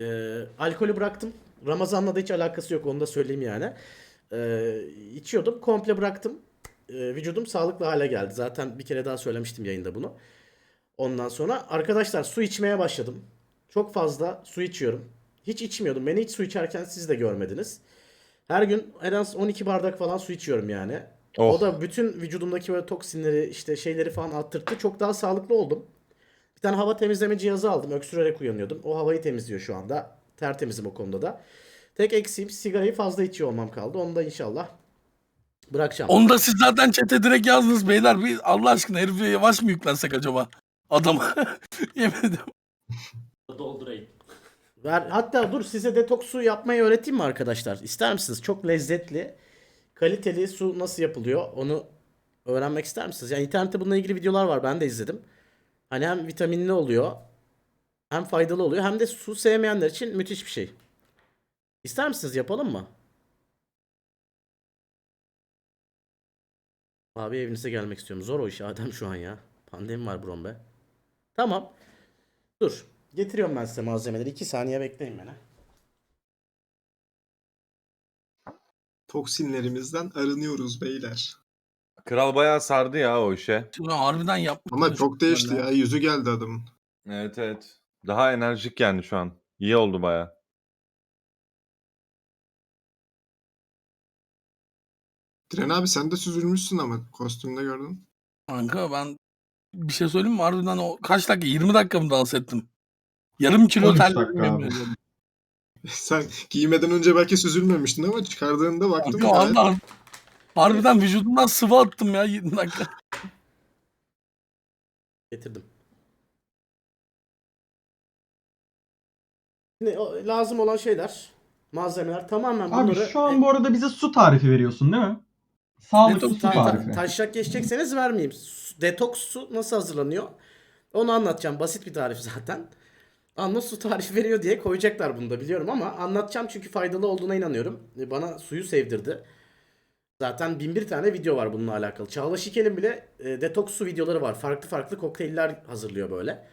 Ee, alkolü bıraktım. Ramazan'la da hiç alakası yok onu da söyleyeyim yani. Ee, içiyordum. Komple bıraktım. Ee, vücudum sağlıklı hale geldi. Zaten bir kere daha söylemiştim yayında bunu. Ondan sonra arkadaşlar su içmeye başladım. Çok fazla su içiyorum. Hiç içmiyordum. Beni hiç su içerken siz de görmediniz. Her gün en az 12 bardak falan su içiyorum yani. Oh. O da bütün vücudumdaki böyle toksinleri işte şeyleri falan attırttı. Çok daha sağlıklı oldum. Bir tane hava temizleme cihazı aldım. Öksürerek uyanıyordum. O havayı temizliyor şu anda. Tertemizim o konuda da. Tek eksiğim sigarayı fazla içiyor olmam kaldı. Onu da inşallah bırakacağım. Onu da siz zaten çete direkt yazdınız beyler. Bir Allah aşkına herife yavaş mı yüklensek acaba? Adama. Yemin ediyorum. doldurayım. Ver, hatta dur size detoks su yapmayı öğreteyim mi arkadaşlar? İster misiniz? Çok lezzetli, kaliteli su nasıl yapılıyor? Onu öğrenmek ister misiniz? Yani internette bununla ilgili videolar var. Ben de izledim. Hani hem vitaminli oluyor, hem faydalı oluyor, hem de su sevmeyenler için müthiş bir şey. İster misiniz? Yapalım mı? Abi evinize gelmek istiyorum. Zor o iş Adem şu an ya. Pandemi var brom be. Tamam. Dur. Getiriyorum ben size malzemeleri. 2 saniye bekleyin beni. Toksinlerimizden arınıyoruz beyler. Kral bayağı sardı ya o işe. Şimdi harbiden yapmış. Ama çok değişti ya. Yüzü geldi adamın. Evet evet. Daha enerjik yani şu an. İyi oldu bayağı. Diren abi sen de süzülmüşsün ama kostümde gördüm. Kanka ben bir şey söyleyeyim mi? Harbiden o kaç dakika? 20 dakika mı dans ettim? Yarım kilo 13 terledim. dakika yemin abi. ediyorum. Sen giymeden önce belki süzülmemiştin ama çıkardığında baktım. Kanka gayet- vallahi harbiden vücudumdan sıvı attım ya 20 dakika. Getirdim. Şimdi o- lazım olan şeyler, malzemeler tamamen Abi bunları şu an bu arada bize su tarifi veriyorsun değil mi? Sağlıklı Detoks- su ta- ta- tarifi. taşak geçecekseniz vermeyeyim. Su- Detoks su nasıl hazırlanıyor? Onu anlatacağım. Basit bir tarif zaten. Anla su tarifi veriyor diye koyacaklar bunu da biliyorum ama anlatacağım çünkü faydalı olduğuna inanıyorum. E, Bana suyu sevdirdi. Zaten bin bir tane video var bununla alakalı. Çağla Şikel'in bile e, detoks su videoları var. Farklı farklı kokteyller hazırlıyor böyle.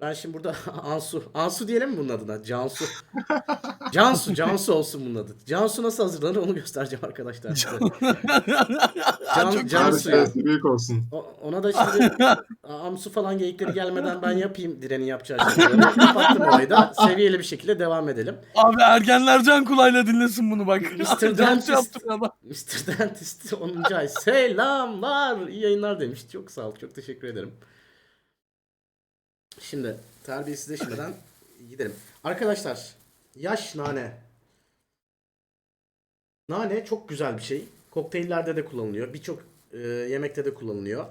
Ben şimdi burada Ansu. Ansu diyelim mi bunun adına? Cansu. Cansu. Cansu olsun bunun adı. Cansu nasıl hazırlanır onu göstereceğim arkadaşlar size. Can, Cansu ya. süresi büyük olsun. O- Ona da şimdi Amsu falan geyikleri gelmeden ben yapayım Diren'in yapacağı şeyleri. Kapattım orayı da seviyeli bir şekilde devam edelim. Abi ergenler can kulağıyla dinlesin bunu bak. Mr. Can Dentist. yaptım adam. Mr. Dentist 10. ay selamlar iyi yayınlar demiş. Çok sağ ol çok teşekkür ederim. Şimdi terbiyesizleşmeden gidelim. Arkadaşlar yaş nane. Nane çok güzel bir şey. Kokteyllerde de kullanılıyor. Birçok e, yemekte de kullanılıyor.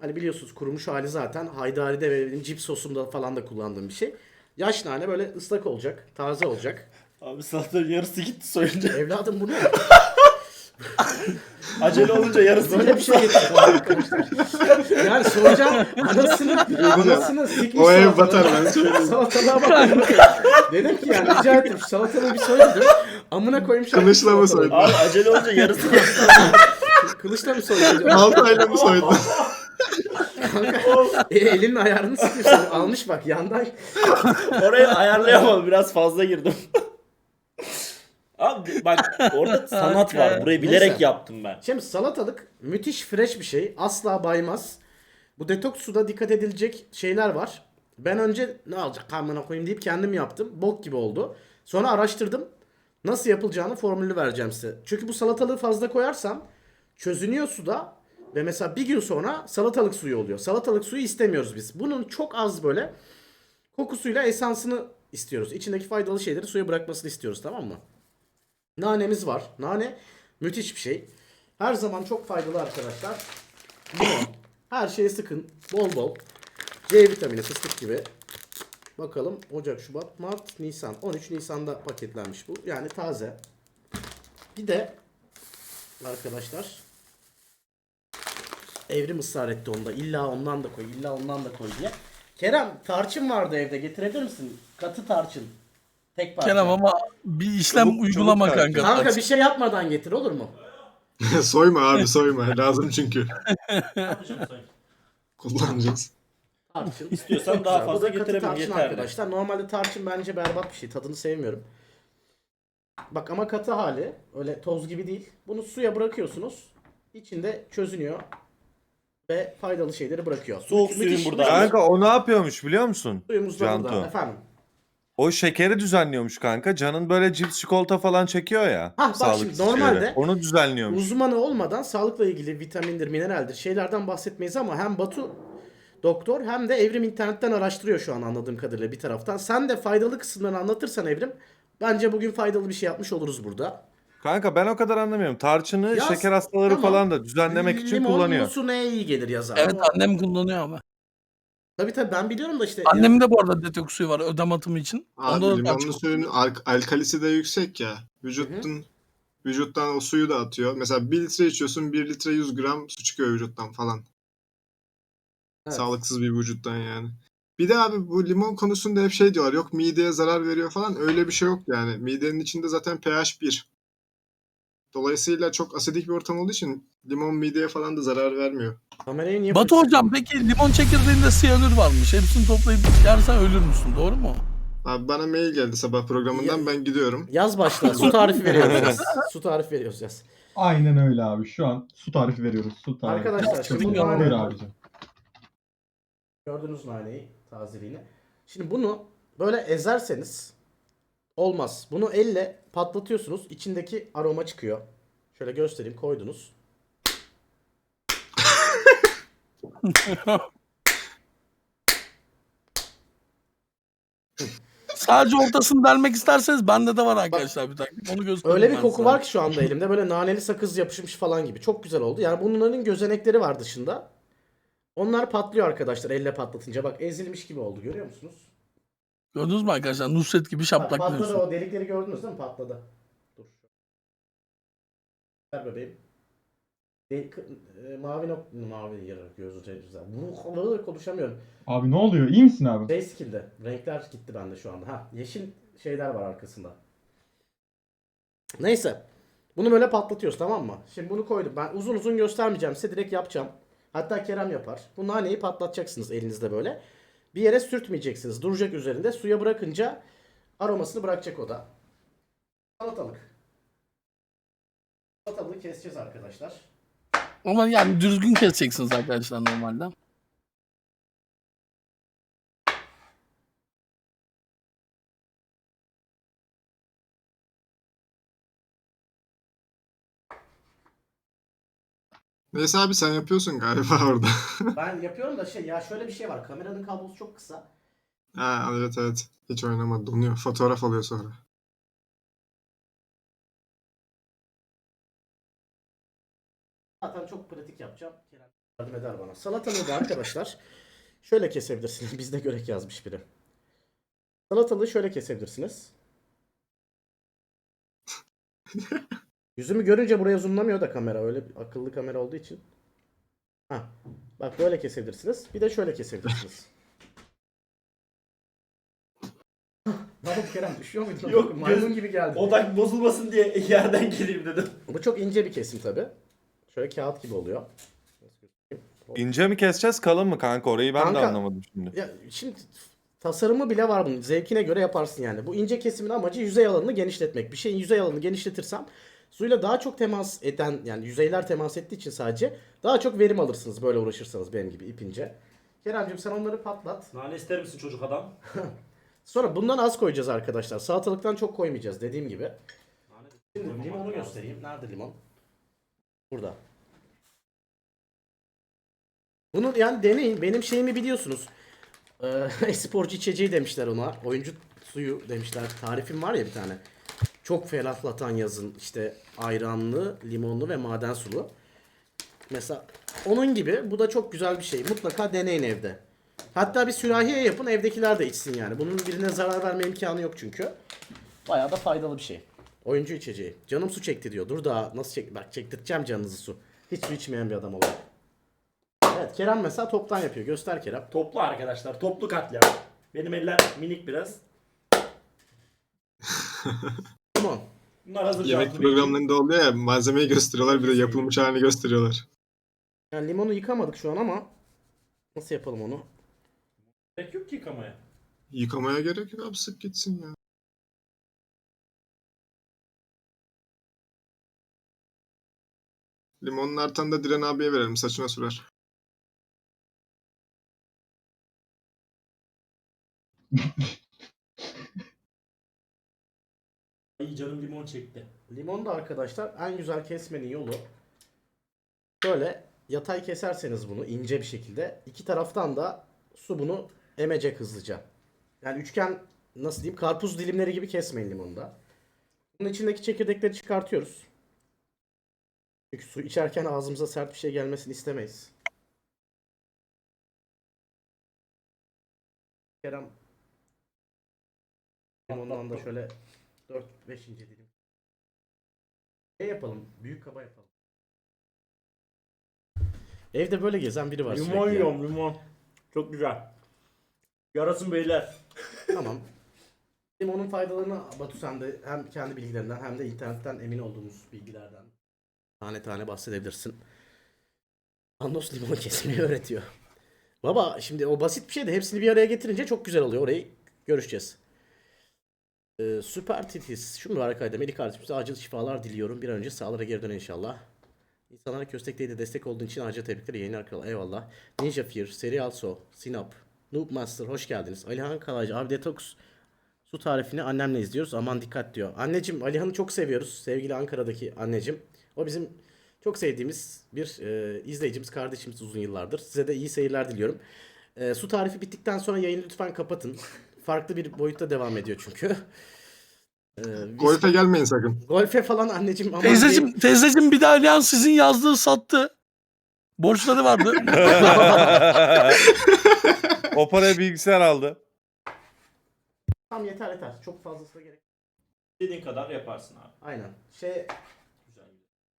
Hani biliyorsunuz kurumuş hali zaten haydari'de ve benim cips sosumda falan da kullandığım bir şey. Yaş nane böyle ıslak olacak, taze olacak. Abi salatanın yarısı gitti soyunca. Evladım bu ne? Acele olunca yarısı Böyle bir şey getirdim arkadaşlar. Yani soracağım anasını, anasını sikmiş O ev batar ben söyleyeyim. Salatalığa bak. Dedim ki yani rica ettim şu salatalığı bir soy dedim. Amına koymuş. Kılıçla mı soydun? Abi acele olunca yarısı gitti. Kılıçla mı soydun? Baltayla mı soydun? e, elinin ayarını sıkıyorsun. Almış bak yandan. Orayı ayarlayamadım biraz fazla girdim. Abi bak orada sanat var. Burayı bilerek Neyse. yaptım ben. Şimdi salatalık müthiş fresh bir şey. Asla baymaz. Bu detoks suda dikkat edilecek şeyler var. Ben önce ne alacak amına koyayım deyip kendim yaptım. Bok gibi oldu. Sonra araştırdım. Nasıl yapılacağını formülü vereceğim size. Çünkü bu salatalığı fazla koyarsam çözünüyor suda ve mesela bir gün sonra salatalık suyu oluyor. Salatalık suyu istemiyoruz biz. Bunun çok az böyle kokusuyla esansını istiyoruz. İçindeki faydalı şeyleri suya bırakmasını istiyoruz tamam mı? Nanemiz var. Nane müthiş bir şey. Her zaman çok faydalı arkadaşlar. Limon. Her şeye sıkın. Bol bol. C vitamini fıstık gibi. Bakalım Ocak, Şubat, Mart, Nisan. 13 Nisan'da paketlenmiş bu. Yani taze. Bir de arkadaşlar Evrim ısrar etti onda. İlla ondan da koy, illa ondan da koy diye. Kerem tarçın vardı evde. Getirebilir misin? Katı tarçın. Tek parça. Kerem ama bir işlem Çabuk- uygulama çabuk kanka. Kanka bir şey yapmadan getir olur mu? soyma abi soyma. Lazım çünkü. Kullanacağız. Tarçın. İstiyorsan daha fazla da katı getirebilirim, tarçın yeterli. arkadaşlar. Normalde tarçın bence berbat bir şey. Tadını sevmiyorum. Bak ama katı hali. Öyle toz gibi değil. Bunu suya bırakıyorsunuz. İçinde çözünüyor. Ve faydalı şeyleri bırakıyor. Soğuk Müthiş- suyun burada. bir Kanka o ne yapıyormuş biliyor musun? Suyumuz da burada. Efendim. O şekeri düzenliyormuş kanka. Canın böyle cips çikolata falan çekiyor ya. bak şimdi sağlıksız normalde. Onu düzenliyormuş. Uzmanı olmadan sağlıkla ilgili vitamindir, mineraldir şeylerden bahsetmeyiz ama hem Batu doktor hem de Evrim internetten araştırıyor şu an anladığım kadarıyla bir taraftan. Sen de faydalı kısımlarını anlatırsan Evrim bence bugün faydalı bir şey yapmış oluruz burada. Kanka ben o kadar anlamıyorum. Tarçını Yaz, şeker hastaları tamam. falan da düzenlemek için Limon, kullanıyor. musu neye iyi gelir yazar. Evet annem kullanıyor ama. Tabii tabii ben biliyorum da işte. Annemin de bu arada detoks suyu var ödem atımı için. Abi Onda da limonlu tarçın suyun al- alkalisi de yüksek ya. Vücutun vücuttan o suyu da atıyor. Mesela 1 litre içiyorsun 1 litre 100 gram su çıkıyor vücuttan falan. Evet. Sağlıksız bir vücuttan yani. Bir de abi bu limon konusunda hep şey diyorlar. Yok mideye zarar veriyor falan. Öyle bir şey yok yani. Midenin içinde zaten pH 1. Dolayısıyla çok asidik bir ortam olduğu için limon mideye falan da zarar vermiyor. Kamerayı niye Batu hocam peki limon çekirdeğinde siyanür varmış. Hepsini toplayıp yersen ölür müsün? Doğru mu? Abi bana mail geldi sabah programından Ya- ben gidiyorum. Yaz başla. Su tarifi veriyoruz. Su tarifi veriyoruz yaz. Aynen öyle abi. Şu an su tarifi veriyoruz. Su tarifi. Arkadaşlar şimdi Çok bu Buyur nane, abicim. gördünüz naneyi tazeliğini. Şimdi bunu böyle ezerseniz olmaz. Bunu elle patlatıyorsunuz. İçindeki aroma çıkıyor. Şöyle göstereyim koydunuz. Sadece ortasını delmek isterseniz bende de var arkadaşlar bir taktik. Onu göstereyim Öyle bir ben koku size. var ki şu anda elimde. Böyle naneli sakız yapışmış falan gibi. Çok güzel oldu. Yani bunların gözenekleri var dışında. Onlar patlıyor arkadaşlar elle patlatınca. Bak ezilmiş gibi oldu görüyor musunuz? Gördünüz mü arkadaşlar? Nusret gibi Bak, şaplak patladı o delikleri gördünüz değil mi? Patladı. Dur. Ver bebeğim. De- e, mavi nok mavi yarı gözü şey güzel. Bu konuşamıyorum. Abi ne oluyor? İyi misin abi? Şey skill'de. Renkler gitti bende şu anda. Ha yeşil şeyler var arkasında. Neyse. Bunu böyle patlatıyoruz tamam mı? Şimdi bunu koydum. Ben uzun uzun göstermeyeceğim size direkt yapacağım. Hatta Kerem yapar. Bu naneyi patlatacaksınız elinizde böyle. Bir yere sürtmeyeceksiniz. Duracak üzerinde. Suya bırakınca aromasını bırakacak o da. Salatalık. Salatalığı keseceğiz arkadaşlar. Ama yani düzgün keseceksiniz arkadaşlar normalde. Neyse abi sen yapıyorsun galiba orada. Ben yapıyorum da şey ya şöyle bir şey var. Kameranın kablosu çok kısa. ha evet evet. Hiç oynamadı. Donuyor. Fotoğraf alıyor sonra. Zaten çok pratik yapacağım. Kerem yardım eder bana. Salatalığı da arkadaşlar şöyle kesebilirsiniz. Bizde görek yazmış biri. Salatalığı şöyle kesebilirsiniz. Yüzümü görünce buraya zoomlamıyor da kamera. Öyle bir akıllı kamera olduğu için. Ha. Bak böyle kesebilirsiniz. Bir de şöyle kesebilirsiniz. Oldu Kerem düşüyor muydu? Yok, Maymun gibi geldi. Odak bozulmasın diye yerden geleyim dedim. Bu çok ince bir kesim tabi. Şöyle kağıt gibi oluyor. İnce mi keseceğiz kalın mı kanka? Orayı ben de Kanka- anlamadım şimdi. Ya şimdi tasarımı bile var bunun. Zevkine göre yaparsın yani. Bu ince kesimin amacı yüzey alanını genişletmek. Bir şeyin yüzey alanını genişletirsem suyla daha çok temas eden yani yüzeyler temas ettiği için sadece daha çok verim alırsınız böyle uğraşırsanız benim gibi ipince. Keremcim sen onları patlat. Nane ister misin çocuk adam? Sonra bundan az koyacağız arkadaşlar. Salatalıktan çok koymayacağız dediğim gibi. Şimdi limonu göstereyim. Nerede limon? Burada. Bunu yani deneyin. Benim şeyimi biliyorsunuz. Ee, sporcu içeceği demişler ona. Oyuncu suyu demişler. Tarifim var ya bir tane. Çok ferahlatan yazın. işte ayranlı, limonlu ve maden sulu. Mesela onun gibi bu da çok güzel bir şey. Mutlaka deneyin evde. Hatta bir sürahiye yapın evdekiler de içsin yani. Bunun birine zarar verme imkanı yok çünkü. Bayağı da faydalı bir şey. Oyuncu içeceği. Canım su çekti diyor. Dur daha nasıl çek... Bak çektireceğim canınızı su. Hiç su içmeyen bir adam olarak. Evet Kerem mesela toptan yapıyor. Göster Kerem. Toplu arkadaşlar. Toplu katliam. Benim eller minik biraz. Tamam. Bunlar hazır Yemek cevaplı programlarında oluyor ya malzemeyi gösteriyorlar bir de yapılmış halini gösteriyorlar. Yani limonu yıkamadık şu an ama nasıl yapalım onu? Gerek yok ki yıkamaya. Yıkamaya gerek yok abi sık gitsin ya. Limonun artanı da Diren abiye verelim saçına sürer. Ay canım limon çekti. Limon da arkadaşlar en güzel kesmenin yolu şöyle yatay keserseniz bunu ince bir şekilde iki taraftan da su bunu emecek hızlıca. Yani üçgen nasıl diyeyim karpuz dilimleri gibi kesmeyin limonu da. Bunun içindeki çekirdekleri çıkartıyoruz. Çünkü su içerken ağzımıza sert bir şey gelmesini istemeyiz. Kerem limondan da şöyle 4-5 ince dilim. Ne yapalım? Büyük kaba yapalım. Evde böyle gezen biri var limon sürekli. yiyorum limon. Çok güzel. Yarasın beyler. Tamam. Limonun faydalarını Batu sen de hem kendi bilgilerinden hem de internetten emin olduğumuz bilgilerden tane tane bahsedebilirsin. Andos limon kesmeyi öğretiyor. Baba şimdi o basit bir şey de hepsini bir araya getirince çok güzel oluyor. Orayı görüşeceğiz. Ee, süper titiz. Şu mübarek ayda Melik kardeşimize acil şifalar diliyorum. Bir an önce sağlara geri dön inşallah. İnsanlara köstekte de destek olduğun için acil tebrikler. Yayınlar kral. Eyvallah. Ninja Fear, Serial So, Sinop, Noob Master hoş geldiniz. Alihan Kalaycı abi detoks su tarifini annemle izliyoruz. Aman dikkat diyor. Anneciğim Alihan'ı çok seviyoruz. Sevgili Ankara'daki anneciğim. O bizim çok sevdiğimiz bir e, izleyicimiz, kardeşimiz uzun yıllardır. Size de iyi seyirler diliyorum. E, su tarifi bittikten sonra yayını lütfen kapatın. Farklı bir boyutta devam ediyor çünkü. E, biz- Golfe gelmeyin sakın. Golfe falan anneciğim aman Teyzeciğim, teyzeciğim bir de Alihan sizin yazdığı sattı. Borçları vardı. o paraya bilgisayar aldı. Tamam yeter yeter. Çok fazlasına gerek. Dediğin kadar yaparsın abi. Aynen. Şey.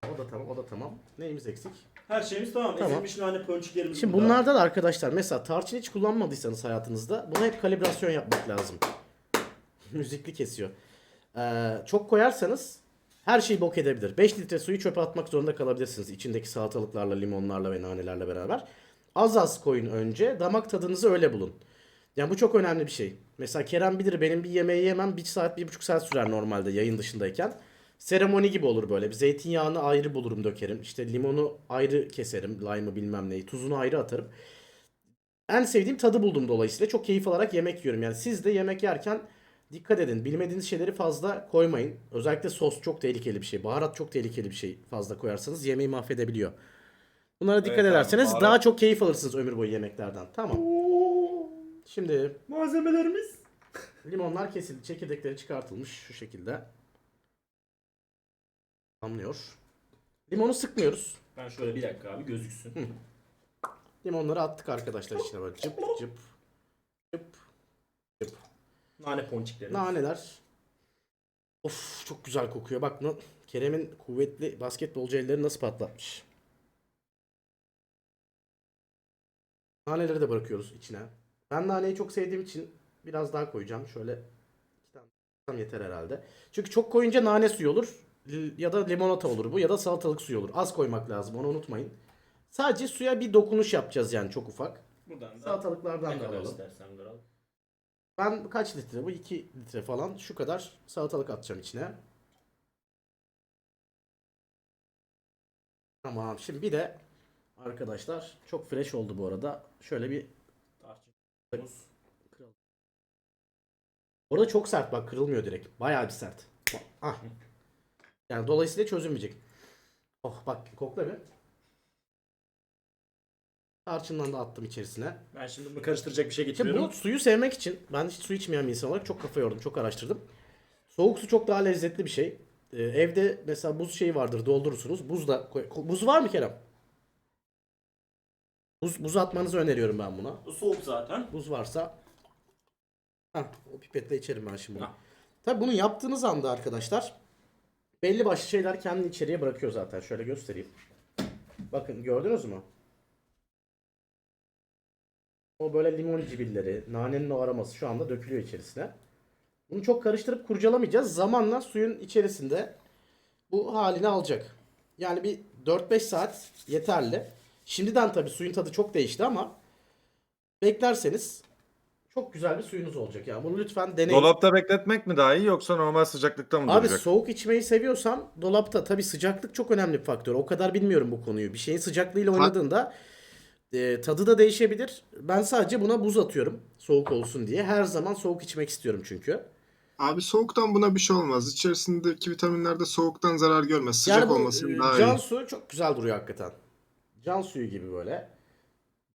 O da tamam o da tamam. Neyimiz eksik? Her şeyimiz tamam. Tamam. Ezilmiş nane pönçüklerimiz Şimdi burada. bunlarda da arkadaşlar mesela tarçın hiç kullanmadıysanız hayatınızda buna hep kalibrasyon yapmak lazım. Müzikli kesiyor. Ee, çok koyarsanız her şeyi bok edebilir. 5 litre suyu çöpe atmak zorunda kalabilirsiniz. İçindeki salatalıklarla, limonlarla ve nanelerle beraber. Az az koyun önce. Damak tadınızı öyle bulun. Yani bu çok önemli bir şey. Mesela Kerem bilir benim bir yemeği yemem 1 saat 1,5 saat sürer normalde yayın dışındayken. Seremoni gibi olur böyle. Bir zeytinyağını ayrı bulurum dökerim. İşte limonu ayrı keserim. Lime'ı bilmem neyi. Tuzunu ayrı atarım. En sevdiğim tadı buldum dolayısıyla. Çok keyif alarak yemek yiyorum. Yani siz de yemek yerken dikkat edin. Bilmediğiniz şeyleri fazla koymayın. Özellikle sos çok tehlikeli bir şey. Baharat çok tehlikeli bir şey. Fazla koyarsanız yemeği mahvedebiliyor. Bunlara dikkat Evet abi, ederseniz baharat- daha çok keyif alırsınız ömür boyu yemeklerden. Tamam. Şimdi Malzemelerimiz. limonlar kesildi. Çekirdekleri çıkartılmış şu şekilde. Anlıyor. Limonu sıkmıyoruz. Ben şöyle bir dakika abi gözüksün. Limonları attık arkadaşlar içine böyle cıp cıp cıp cıp. Nane ponçikleri. Naneler. Of çok güzel kokuyor. Bak Kerem'in kuvvetli basketbolcu elleri nasıl patlatmış. Naneleri de bırakıyoruz içine. Ben naneyi çok sevdiğim için biraz daha koyacağım. Şöyle iki tane yeter herhalde. Çünkü çok koyunca nane suyu olur. Ya da limonata olur bu ya da salatalık suyu olur. Az koymak lazım onu unutmayın. Sadece suya bir dokunuş yapacağız yani çok ufak. Buradan da Salatalıklardan ne da kadar alalım. istersen. Ben kaç litre bu? 2 litre falan. Şu kadar salatalık atacağım içine. Tamam. Şimdi bir de arkadaşlar çok fresh oldu bu arada. Şöyle bir Tarçın. Orada çok sert bak kırılmıyor direkt. Bayağı bir sert. Ah. Yani dolayısıyla çözülmeyecek. Oh bak kokla bir. Tarçından da attım içerisine. Ben şimdi bunu karıştıracak bir şey İşte getiriyorum. bu suyu sevmek için ben hiç su içmeyen bir insan olarak çok kafa yordum, çok araştırdım. Soğuk su çok daha lezzetli bir şey. Ee, evde mesela buz şeyi vardır, doldurursunuz. Buz da koy- ko- buz var mı Kerem? Buz buz atmanızı öneriyorum ben buna. Bu soğuk zaten. Buz varsa Heh, o pipetle içerim ben şimdi bunu. Hah. Tabi bunu yaptığınız anda arkadaşlar belli başlı şeyler kendini içeriye bırakıyor zaten. Şöyle göstereyim. Bakın gördünüz mü? O böyle limon cibilleri, nanenin o aroması şu anda dökülüyor içerisine. Bunu çok karıştırıp kurcalamayacağız. Zamanla suyun içerisinde bu halini alacak. Yani bir 4-5 saat yeterli. Şimdiden tabii suyun tadı çok değişti ama beklerseniz çok güzel bir suyunuz olacak. Yani bunu lütfen deneyin. Dolapta bekletmek mi daha iyi yoksa normal sıcaklıkta mı Abi duracak? soğuk içmeyi seviyorsam dolapta tabi sıcaklık çok önemli bir faktör. O kadar bilmiyorum bu konuyu. Bir şeyin sıcaklığıyla oynadığında e, tadı da değişebilir. Ben sadece buna buz atıyorum soğuk olsun diye. Her zaman soğuk içmek istiyorum çünkü. Abi soğuktan buna bir şey olmaz. İçerisindeki vitaminler de soğuktan zarar görmez. Sıcak yani bu olması e, daha can iyi. suyu çok güzel duruyor hakikaten. Can suyu gibi böyle.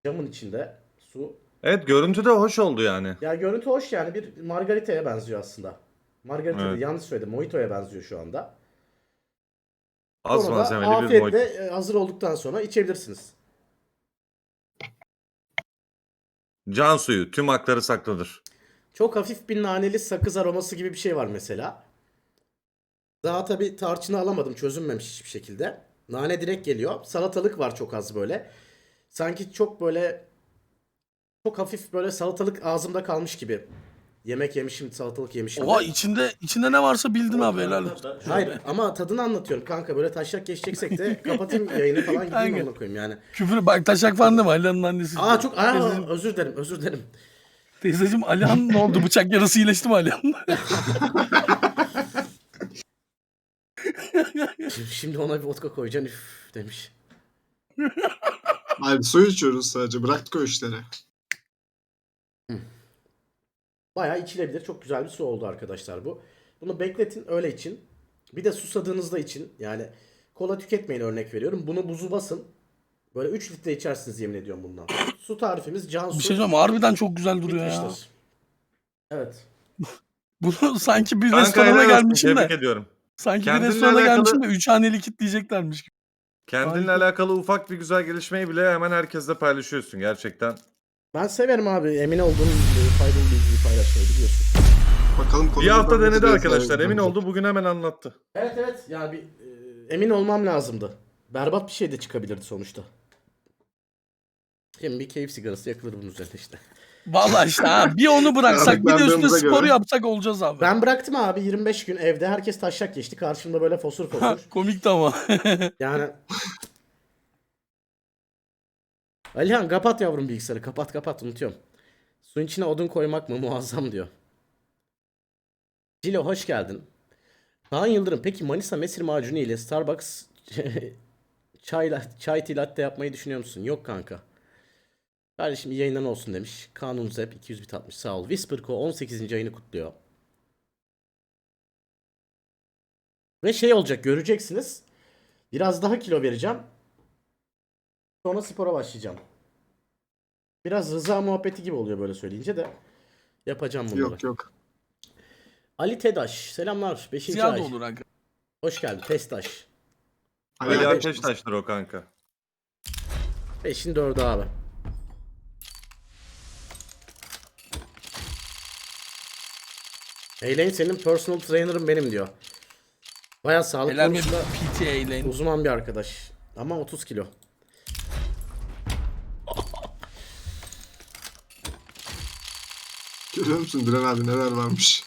Camın içinde su. Evet görüntü de hoş oldu yani. Ya görüntü hoş yani bir margarita'ya benziyor aslında. Margarita Evet. değil, yanlış söyledim. Mojito'ya benziyor şu anda. Az Sonra da malzemeli bir afiyetle mojito. e, hazır olduktan sonra içebilirsiniz. Can suyu tüm hakları saklıdır. Çok hafif bir naneli sakız aroması gibi bir şey var mesela. Daha tabi tarçını alamadım çözünmemiş hiçbir şekilde. Nane direkt geliyor. Salatalık var çok az böyle. Sanki çok böyle çok hafif böyle salatalık ağzımda kalmış gibi. Yemek yemişim, salatalık yemişim. de. Oha içinde içinde ne varsa bildin abi helal olsun. Hayır ama tadını anlatıyorum kanka. Böyle taşak geçeceksek de kapatayım yayını falan gideyim Kanka. koyayım yani. Küfür bak taşak falan deme Alihan'ın annesi. Aa çok aa, Teyzeciğim, özür dilerim özür dilerim. teyzeciğim Alihan ne oldu? Bıçak yarası iyileşti mi Alihan? Şimdi, şimdi ona bir vodka koyacaksın üf demiş. Abi su içiyoruz sadece. Bıraktık o işleri. Bayağı içilebilir. Çok güzel bir su oldu arkadaşlar bu. Bunu bekletin öyle için. Bir de susadığınızda için. Yani kola tüketmeyin örnek veriyorum. Bunu buzu basın. Böyle 3 litre içersiniz yemin ediyorum bundan. Su tarifimiz can Bir su. şey söyleyeyim harbiden çok güzel duruyor ya. bitmiştir. Evet. Bunu sanki bir Kanka restorana helal olsun, gelmişim tebrik de. ediyorum. Sanki bir Kendinle restorana alakalı- gelmişim de 3 haneli kitleyeceklermiş gibi. Kendinle Harika. alakalı ufak bir güzel gelişmeyi bile hemen herkesle paylaşıyorsun gerçekten. Ben severim abi. Emin olduğum faydalı bilgiyi paylaşmayı biliyorsun. Bakalım Bir hafta denedi arkadaşlar emin oldu bugün hemen anlattı. Evet evet. Yani bir e, emin olmam lazımdı. Berbat bir şey de çıkabilirdi sonuçta. Hem bir keyif sigarası yakılır bunun üzerine işte. Vallahi işte ha bir onu bıraksak bir de üstüne Aradıklandığımıza sporu göre. yapsak olacağız abi. Ben bıraktım abi 25 gün evde. Herkes taşak geçti. Karşımda böyle fosur fosur. Komikti ama. Yani Alihan kapat yavrum bilgisayarı. Kapat kapat unutuyorum. Suyun içine odun koymak mı muazzam diyor. Cilo hoş geldin. Kaan Yıldırım peki Manisa mesir macunu ile Starbucks çay, çay latte yapmayı düşünüyor musun? Yok kanka. Kardeşim iyi yayınlar olsun demiş. Kanun Zep 200 bit atmış sağ ol. Whisperco 18. ayını kutluyor. Ve şey olacak göreceksiniz. Biraz daha kilo vereceğim. Sonra spora başlayacağım. Biraz rıza muhabbeti gibi oluyor böyle söyleyince de. Yapacağım bunları. Yok yok. Ali Tedaş. Selamlar. 5. Siyah ay. da olur kanka. Hoş geldin. Testaş. Ali Ali Ateş- taştır o kanka. 5'in 4'ü abi. Eyley'in senin personal trainer'ın benim diyor. Baya sağlık Helal konusunda ile. uzman bir arkadaş. Ama 30 kilo. Görüyor musun Diren abi neler varmış.